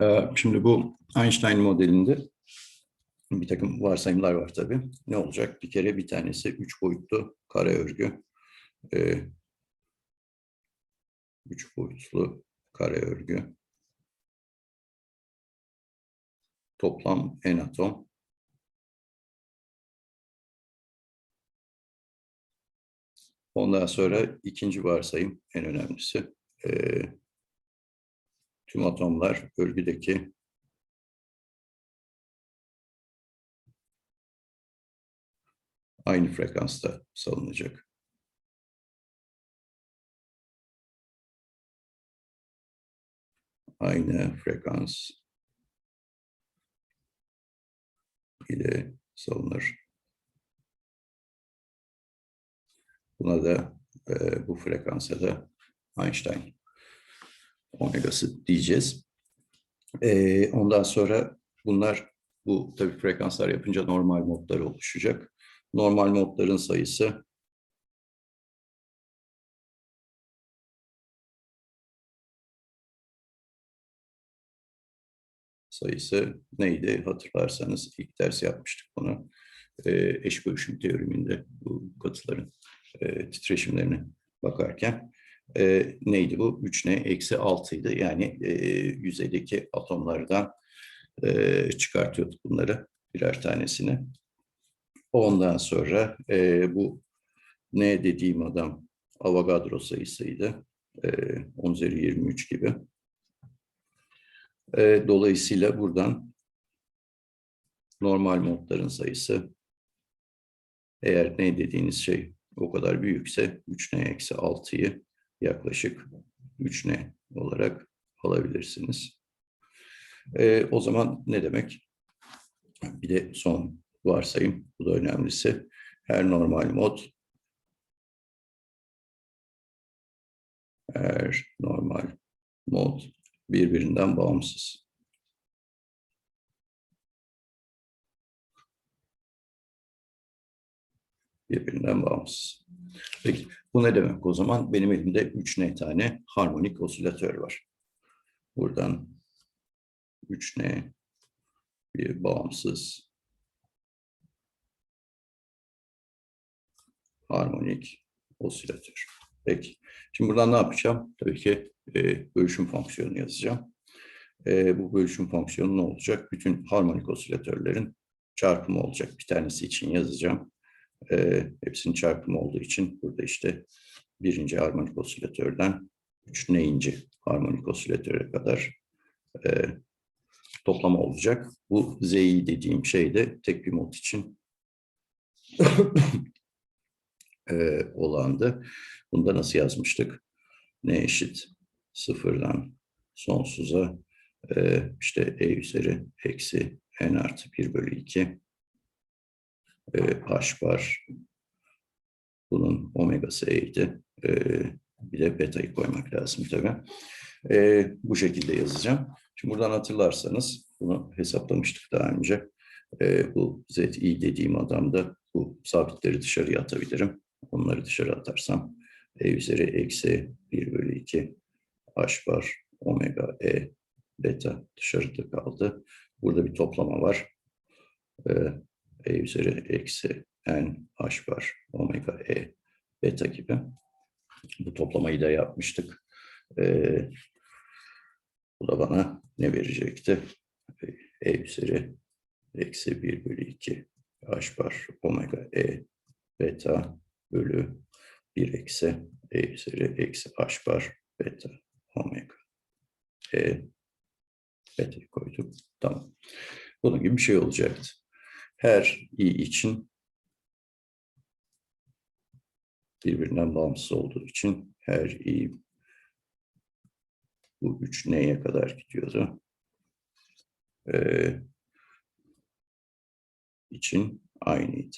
Ee, Şimdi bu Einstein modelinde bir takım varsayımlar var tabii. Ne olacak? Bir kere bir tanesi üç boyutlu kare örgü. Ee, Üç boyutlu kare örgü. Toplam n atom. Ondan sonra ikinci varsayım en önemlisi. Ee, tüm atomlar örgüdeki aynı frekansta salınacak. Aynı frekans ile salınır. Buna da e, bu frekansa da Einstein omegası diyeceğiz. E, ondan sonra bunlar bu tabii frekanslar yapınca normal modları oluşacak. Normal modların sayısı sayısı neydi hatırlarsanız ilk ders yapmıştık bunu. E, eş bölüşüm teoreminde bu katıların e, titreşimlerine bakarken e, neydi bu? 3n eksi 6 idi. Yani e, yüzeydeki atomlardan e, çıkartıyorduk bunları birer tanesini. Ondan sonra e, bu ne dediğim adam Avogadro sayısıydı. E, 10 üzeri 23 gibi. E, dolayısıyla buradan normal modların sayısı eğer ne dediğiniz şey o kadar büyükse 3n eksi 6'yı yaklaşık 3n olarak alabilirsiniz. E, o zaman ne demek? Bir de son varsayım, bu da önemlisi. Her normal mod her normal mod birbirinden bağımsız. Birbirinden bağımsız. Peki bu ne demek o zaman? Benim elimde 3 n tane harmonik osilatör var. Buradan 3 n bir bağımsız harmonik osilatör. Peki. Şimdi buradan ne yapacağım? Tabii ki e, bölüşüm fonksiyonu yazacağım. E, bu bölüşüm fonksiyonu ne olacak? Bütün harmonik osilatörlerin çarpımı olacak. Bir tanesi için yazacağım. E, hepsinin çarpımı olduğu için burada işte birinci harmonik osilatörden üç neyinci harmonik osilatöre kadar e, toplama olacak. Bu Z'yi dediğim şey de tek bir mod için e, olandı. Bunda nasıl yazmıştık? Ne eşit? Sıfırdan sonsuza e, işte e üzeri eksi n artı 1 bölü 2 e, h var. Bunun omegası e'ydi. E, bir de beta'yı koymak lazım tabii. E, bu şekilde yazacağım. Şimdi buradan hatırlarsanız bunu hesaplamıştık daha önce. E, bu zi dediğim adamda bu sabitleri dışarıya atabilirim. Onları dışarı atarsam e üzeri eksi 1 bölü 2 h bar omega e beta dışarıda kaldı. Burada bir toplama var. E, e üzeri eksi n h bar omega e beta gibi. Bu toplamayı da yapmıştık. E, bu da bana ne verecekti? E üzeri eksi 1 bölü 2 h bar omega e beta bölü 1 eksi e üzeri eksi h bar beta omega e beta'yı koyduk. Tamam. Bunun gibi bir şey olacaktı. Her i için birbirinden bağımsız olduğu için her i bu 3 neye kadar gidiyordu? Ee, için aynıydı.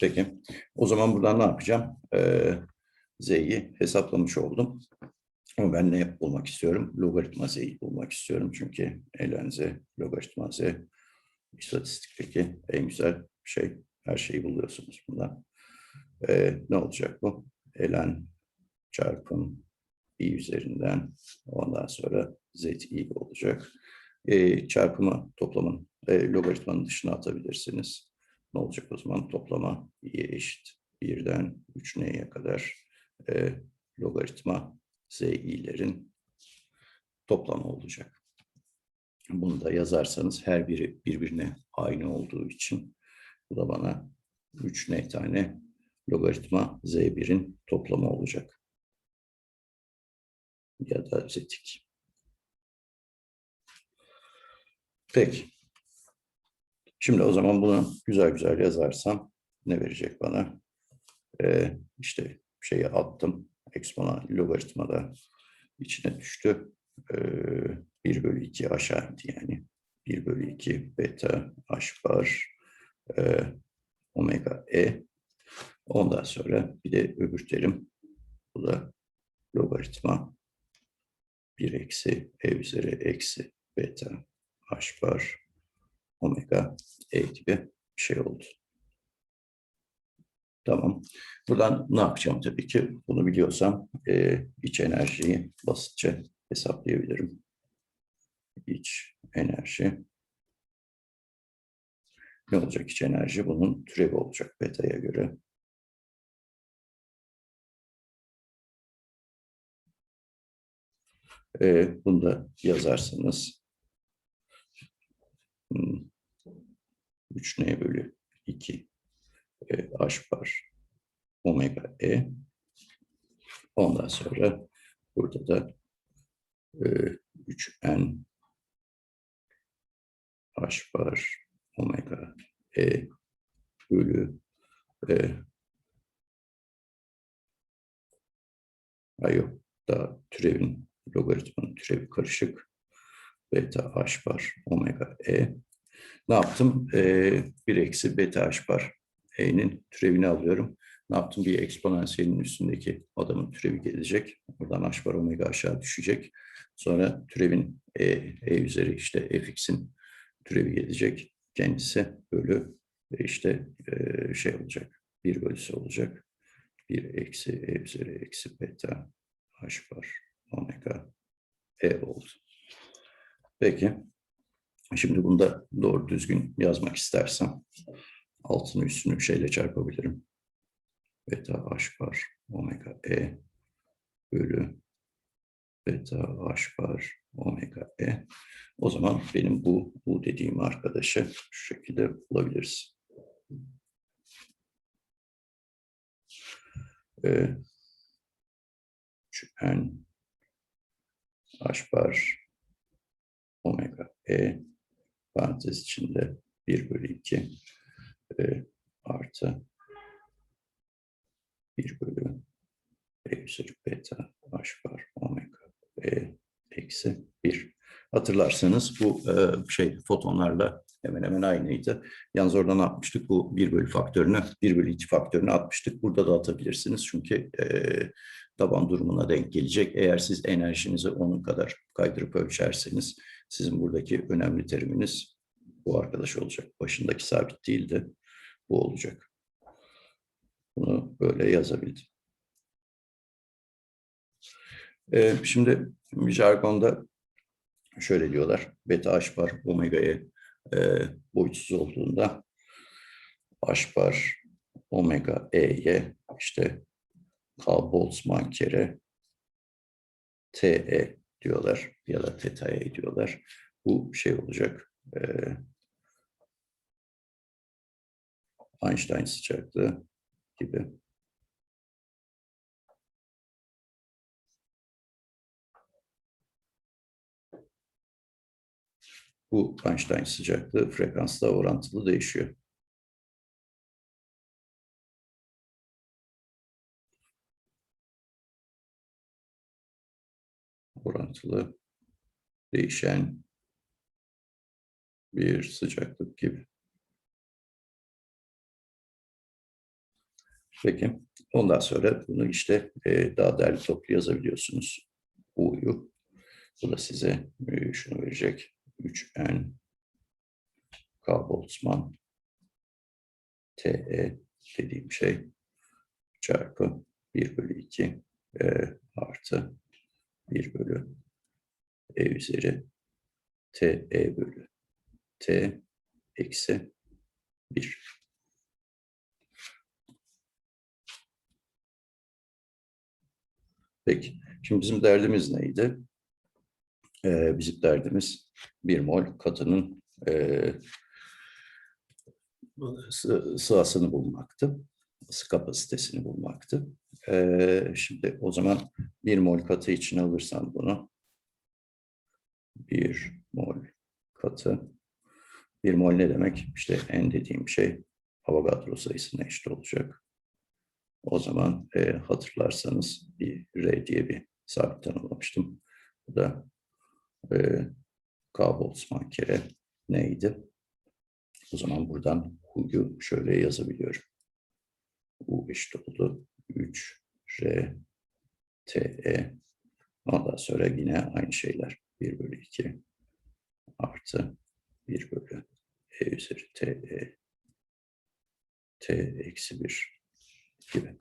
Peki. O zaman buradan ne yapacağım? Ee, Z'yi hesaplamış oldum. Ama ben ne bulmak istiyorum? Logaritma Z'yi bulmak istiyorum. Çünkü ln Z, logaritma Z istatistikteki en güzel şey. Her şeyi buluyorsunuz bundan. Ee, ne olacak bu? ln çarpım i üzerinden ondan sonra z i olacak. E, çarpımı toplamın e, logaritmanın dışına atabilirsiniz. Ne olacak o zaman? Toplama i'ye eşit. 1'den 3 n'ye kadar e, logaritma z i'lerin toplamı olacak. Bunu da yazarsanız her biri birbirine aynı olduğu için bu da bana 3 n tane logaritma z1'in toplamı olacak. Ya da z2. Peki. Şimdi o zaman bunu güzel güzel yazarsam ne verecek bana? Ee, işte şeyi attım. Eksponent logaritmada içine düştü. Ee, 1 bölü 2 aşağı indi yani. 1 bölü 2 beta h bar e, omega e. Ondan sonra bir de öbür terim. Bu da logaritma 1 eksi e üzeri eksi beta h bar omega e gibi bir şey oldu. Tamam. Buradan ne yapacağım tabii ki? Bunu biliyorsam e, iç enerjiyi basitçe hesaplayabilirim. İç enerji. Ne olacak iç enerji? Bunun türevi olacak beta'ya göre. E, bunu da yazarsanız 3n bölü 2 e, h bar omega e. Ondan sonra burada da e, 3n h bar omega e bölü e, ay yok da türevin logaritmanın türevi karışık beta h bar omega e ne yaptım? Ee, 1 eksi beta h bar e'nin türevini alıyorum. Ne yaptım? Bir eksponansiyelin üstündeki adamın türevi gelecek. Buradan h bar omega aşağı düşecek. Sonra türevin e, e üzeri işte fx'in türevi gelecek. Kendisi bölü işte şey olacak. 1 bölüsü olacak. 1 eksi e üzeri eksi beta h bar omega e oldu. Peki. Şimdi bunu da doğru düzgün yazmak istersem altını üstünü şeyle çarpabilirim. Beta h bar omega e bölü beta h bar omega e. O zaman benim bu bu dediğim arkadaşı şu şekilde bulabiliriz. Ee, n h bar omega e parantez içinde 1 bölü 2 e, artı 1 bölü e üzeri beta h bar omega e eksi 1. Hatırlarsanız bu e, şey fotonlarla hemen hemen aynıydı. Yalnız orada ne yapmıştık? Bu 1 bölü faktörünü, 1 bölü 2 faktörünü atmıştık. Burada da atabilirsiniz. Çünkü e, taban durumuna denk gelecek. Eğer siz enerjinizi onun kadar kaydırıp ölçerseniz sizin buradaki önemli teriminiz bu arkadaş olacak. Başındaki sabit değil de bu olacak. Bunu böyle yazabildim. Ee, şimdi jargonda şöyle diyorlar. Beta H bar omega'ya e, boyutsuz olduğunda H bar omega e'ye işte K Boltzmann kere TE diyorlar ya da teta'ya diyorlar. Bu şey olacak. E, Einstein sıcaklığı gibi. Bu Einstein sıcaklığı frekansla orantılı değişiyor. Orantılı değişen bir sıcaklık gibi. Peki, ondan sonra bunu işte e, daha değerli toplu yazabiliyorsunuz. U'yu. Bu da size e, şunu verecek. 3N K Boltzmann TE dediğim şey çarpı 1 bölü 2 e, artı 1 bölü E üzeri T E bölü T eksi 1. Peki, şimdi bizim derdimiz neydi? Ee, bizim derdimiz bir mol katının e, sı- sıvasını bulmaktı. Isı kapasitesini bulmaktı. Ee, şimdi o zaman bir mol katı için alırsam bunu bir mol katı. Bir mol ne demek? İşte n dediğim şey Avogadro sayısına eşit olacak. O zaman e, hatırlarsanız bir R diye bir sabit tanımlamıştım. Bu da e, K kere neydi? O zaman buradan Hu'yu şöyle yazabiliyorum. U eşit oldu. 3 R T E. Ondan sonra yine aynı şeyler. 1 bölü 2 artı 1 bölü E üzeri T E T eksi 1 gibi.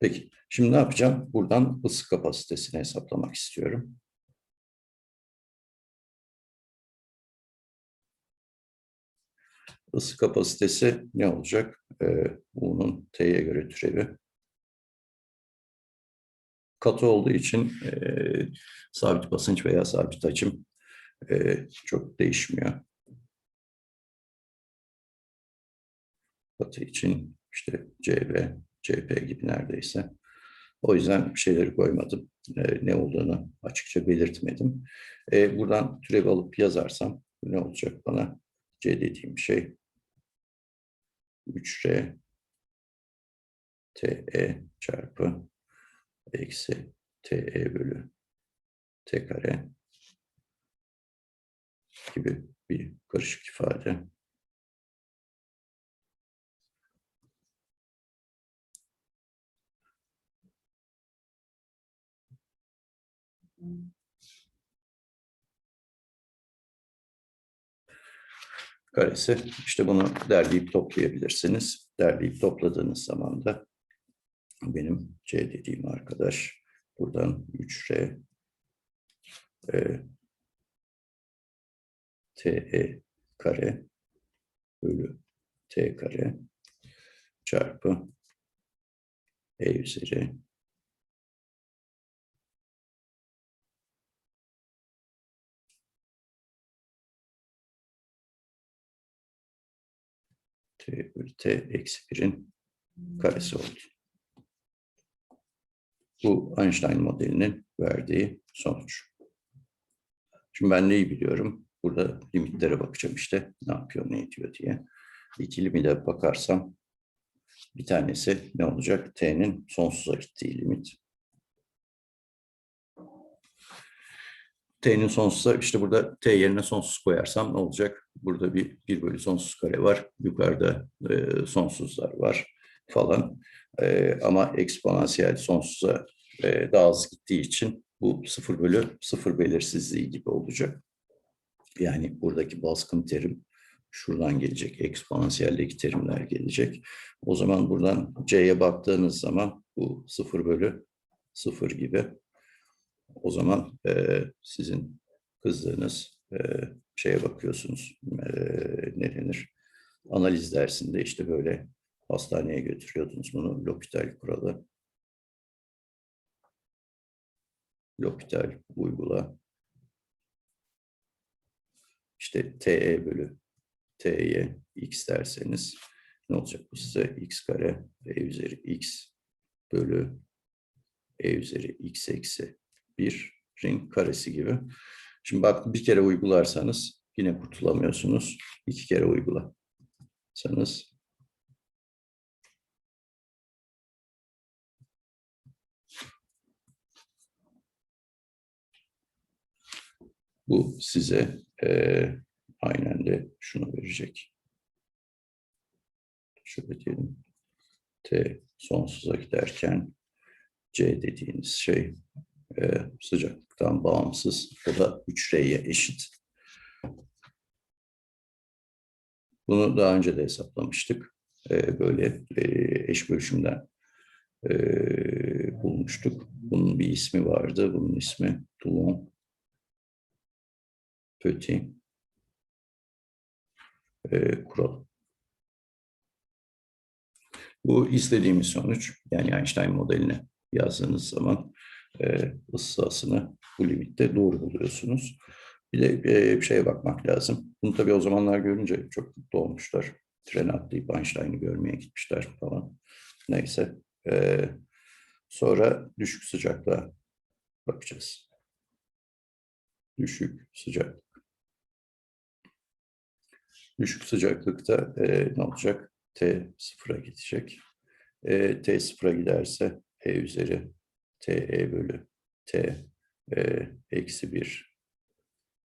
Peki, şimdi ne yapacağım? Buradan ısı kapasitesini hesaplamak istiyorum. Isı kapasitesi ne olacak? Ee, U'nun T'ye göre türevi. Katı olduğu için e, sabit basınç veya sabit hacim e, çok değişmiyor. Katı için işte CV, CP gibi neredeyse. O yüzden bir şeyleri koymadım. E, ne olduğunu açıkça belirtmedim. E, buradan türev alıp yazarsam ne olacak bana? C dediğim şey 3R TE çarpı eksi TE bölü T kare gibi bir karışık ifade. Karesi. İşte bunu derleyip toplayabilirsiniz. Derleyip topladığınız zaman da benim C dediğim arkadaş buradan 3R e, TE kare bölü T kare çarpı E üzeri T bölü T eksi 1'in karesi oldu. Bu Einstein modelinin verdiği sonuç. Şimdi ben neyi biliyorum? Burada limitlere bakacağım işte. Ne yapıyor, ne ediyor diye. İki limite bakarsam bir tanesi ne olacak? T'nin sonsuza gittiği limit. T'nin sonsuza işte burada T yerine sonsuz koyarsam ne olacak? Burada bir 1 bölü sonsuz kare var. Yukarıda e, sonsuzlar var falan. E, ama eksponansiyel sonsuza e, daha az gittiği için bu 0 bölü 0 belirsizliği gibi olacak. Yani buradaki baskın terim şuradan gelecek. Eksponansiyellik terimler gelecek. O zaman buradan C'ye baktığınız zaman bu 0 bölü 0 gibi. O zaman e, sizin kızdığınız e, şeye bakıyorsunuz. E, ne denir? Analiz dersinde işte böyle hastaneye götürüyordunuz bunu. L'Hopital kuralı. L'Hopital uygula. İşte TE bölü T'ye x derseniz ne olacak bu size? x kare e üzeri x bölü e üzeri x eksi 1 ring karesi gibi. Şimdi bak bir kere uygularsanız yine kurtulamıyorsunuz. İki kere uygularsanız bu size e, aynen de şunu verecek. Şöyle diyelim. T sonsuza giderken C dediğiniz şey e, sıcaklıktan bağımsız. O da 3R'ye eşit. Bunu daha önce de hesaplamıştık. E, böyle e, eş bölüşümden e, bulmuştuk. Bunun bir ismi vardı. Bunun ismi Toulon Petit e, kural. Bu istediğimiz sonuç. Yani Einstein modeline yazdığınız zaman e, ıssasını bu limitte doğru buluyorsunuz. Bir de e, bir şeye bakmak lazım. Bunu tabii o zamanlar görünce çok mutlu olmuşlar. Tren atlayıp Einstein'ı görmeye gitmişler falan. Neyse. E, sonra düşük sıcaklığa bakacağız. Düşük sıcaklık. Düşük sıcaklıkta e, ne olacak? T sıfıra gidecek. E, T sıfıra giderse E üzeri TE bölü T e, eksi 1.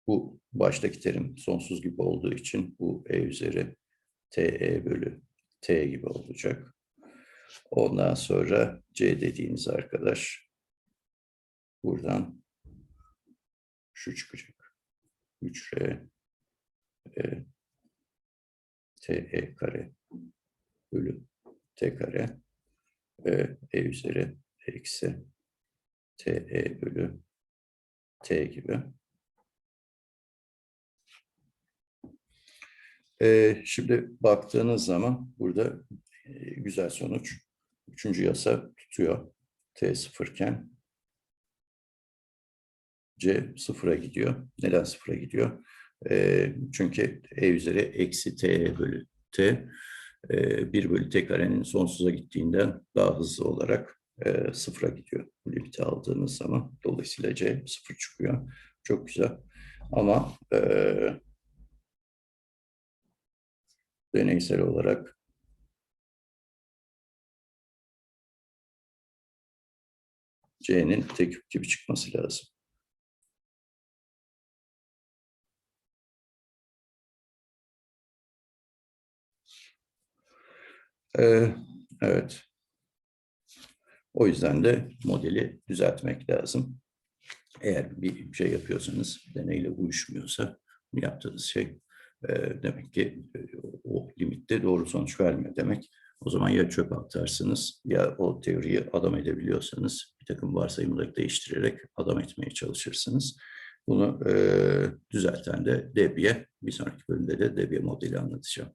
Bu baştaki terim sonsuz gibi olduğu için bu E üzeri TE bölü T gibi olacak. Ondan sonra C dediğiniz arkadaş buradan şu çıkacak. 3R e, TE kare bölü T kare e, e üzeri eksi TE bölü T gibi. E, şimdi baktığınız zaman burada e, güzel sonuç. Üçüncü yasa tutuyor. T sıfırken C sıfıra gidiyor. Neden sıfıra gidiyor? E, çünkü E üzeri eksi T bölü T e, 1 bölü T karenin sonsuza gittiğinden daha hızlı olarak e, sıfıra gidiyor. Limiti aldığınız zaman. Dolayısıyla C sıfır çıkıyor. Çok güzel. Ama e, deneysel olarak C'nin tek küp gibi çıkması lazım. Evet. O yüzden de modeli düzeltmek lazım. Eğer bir şey yapıyorsanız, deneyle uyuşmuyorsa yaptığınız şey e, demek ki e, o limitte doğru sonuç vermiyor demek. O zaman ya çöp atarsınız ya o teoriyi adam edebiliyorsanız bir takım varsayımları değiştirerek adam etmeye çalışırsınız. Bunu e, düzelten de Debiye, bir sonraki bölümde de Debiye modeli anlatacağım.